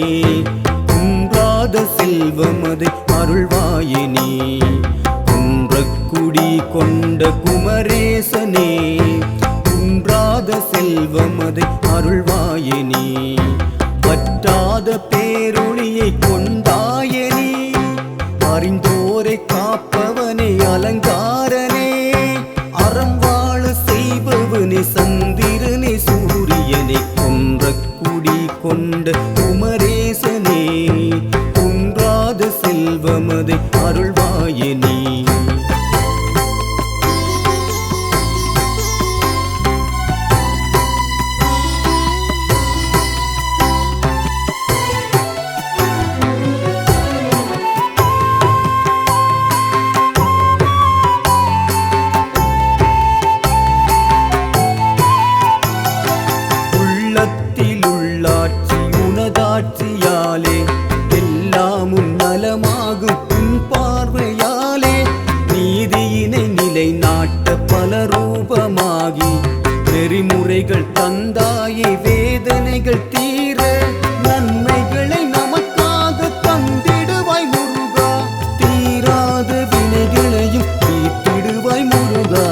குமரேசனே குன்றாத செல்வமதை அருள்வாயினே. குன்றக்குடி கொண்ட குமரேசனே குன்றாத செல்வமதை அருள்வாயினே. பற்றாத பேரொளியை கொண்டாயனே அறிந்தோரை காப்பவர் கொண்டு குமரேசனே குன்றாத செல்வமதை அருள்வாயினி வழிமுறைகள் தந்தாயே வேதனைகள் தீர நன்மைகளை நமக்காக தந்திடுவாய் முருகா. தீராத வினைகளையும் தீர்த்திடுவாய் முருகா.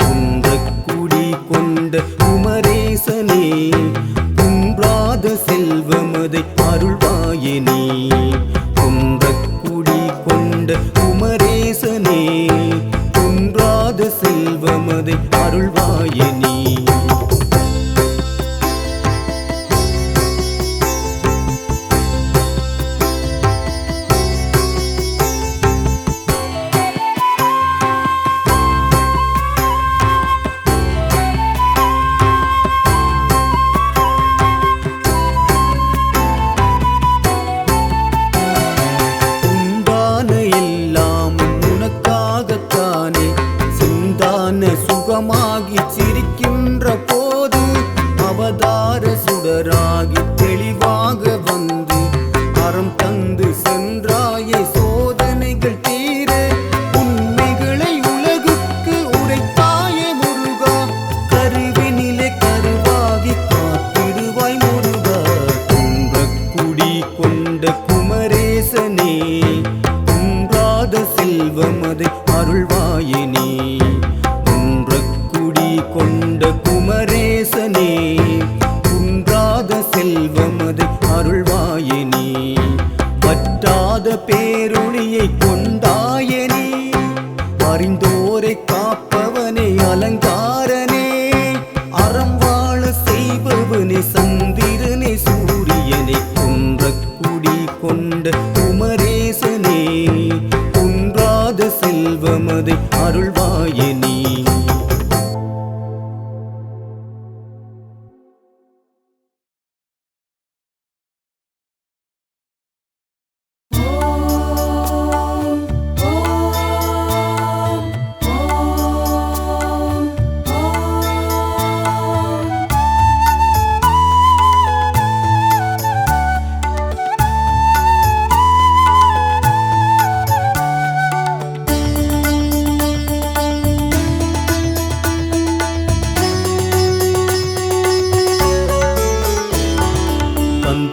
குந்த குடி கொண்ட குமரேசனே குன்றாத செல்வமதை அருள்வாயினே குடி கொண்ட குமரேசனே குன்றாத செல்வமதை அருள்வாயினே உண்டான உனக்காகத்தானே சிந்தான சுகமாகி செல்வம் செல்வமதை அருள்வாயினே. குடி கொண்ட குமரேசனே குன்றாத செல்வம் செல்வமதை அருள்வாயினே. வற்றாத பேருளியை கொண்டாயனே அறிந்தோரை காப்பவனே அலங்காரனே. அறம் வாழ செய்பவனே சந்திரனே சூரியனை சூரியனே குடி கொண்ட செல்வமதை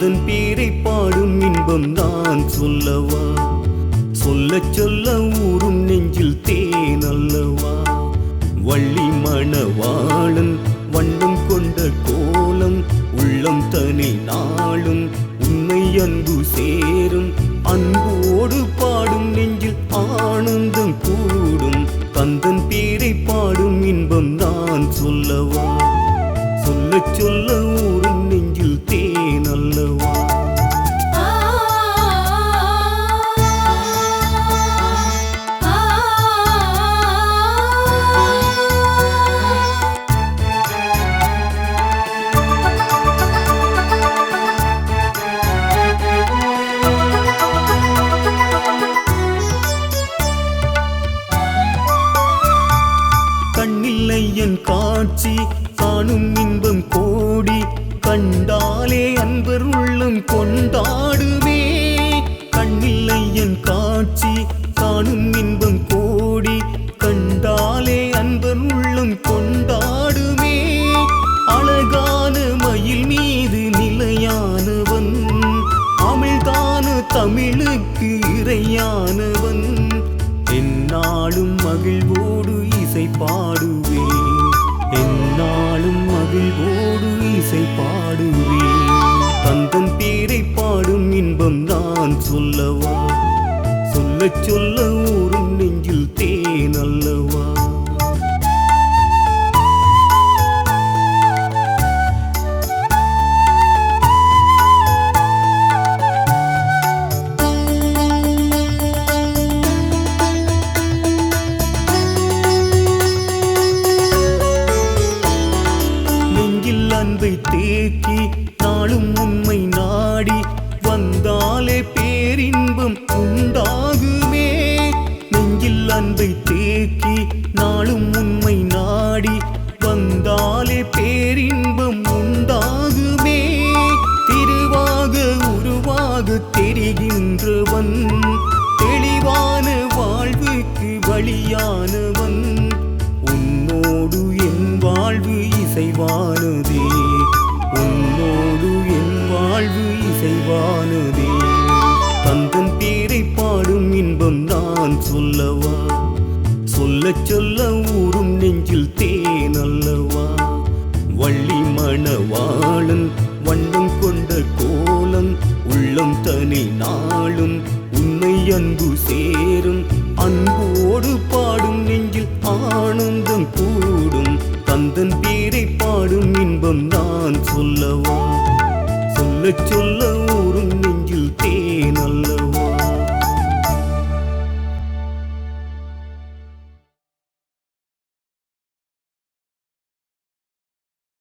அதன் பேரை பாடும் இன்பம் நான் சொல்லவா? சொல்ல சொல்ல ஊரும் நெஞ்சில் தேன் அல்லவா? வள்ளி மணவாளன் வண்ணம் கொண்ட கோலம் உள்ளம் தனி நாளும் உண்மை அன்பு சேரும். அன்போடு பாடும் நெஞ்சில் ஆனந்தம் கூடும். தந்தன் பேரை பாடும் இன்பம் நான் சொல்லவா? சொல்ல சொல்ல கண்ணில்லை என் காட்சி காணும் இன்பம் கோடி. கண்டாலே அன்பர் உள்ளம் கொண்டாடுமே. கண்ணில்லை என் காட்சி காணும் இன்பம் கோடி. கண்டாலே அன்பர் உள்ளம் கொண்டாடுமே. அழகான மயில் மீது நிலையானவன். அமிழ்தான தமிழுக்கு இறையானவன் என்னாலும் மகிழ்வோடு இசை பாடுவேன் என்னாலும் மகிழ்வோடு இசை பாடுவேன் தந்தன் பேரை பாடும் இன்பம் நான் சொல்லவா? சொல்ல சொல்லவும் அன்பை தேக்கி நாளும் உண்மை நாடி வந்தாலே பேரின்பம் உண்டாகுமே. திருவாக உருவாக தெரிகின்றவன் தெளிவான வாழ்வுக்கு வழியானவன். உன்னோடு என் வாழ்வு இசைவானதே உன்னோடு என் வாழ்வு இசைவானதே. தந்தன் பாடும் நான் சொல்லவா? சொல்ல சொல்ல ஊரும் நெஞ்சில் தேன் அல்லவா? வள்ளி மணவாளன் வண்ணம் கொண்ட கோலம் உள்ளம் தனி நாளும் உன்னை அன்பு சேரும். அன்போடு பாடும் நெஞ்சில் ஆனந்தம் கூடும். தந்தன் பேரை பாடும் இன்பம் நான் சொல்லவா? சொல்ல சொல்ல ஊரும் நெஞ்சில் தேன் அல்லவா?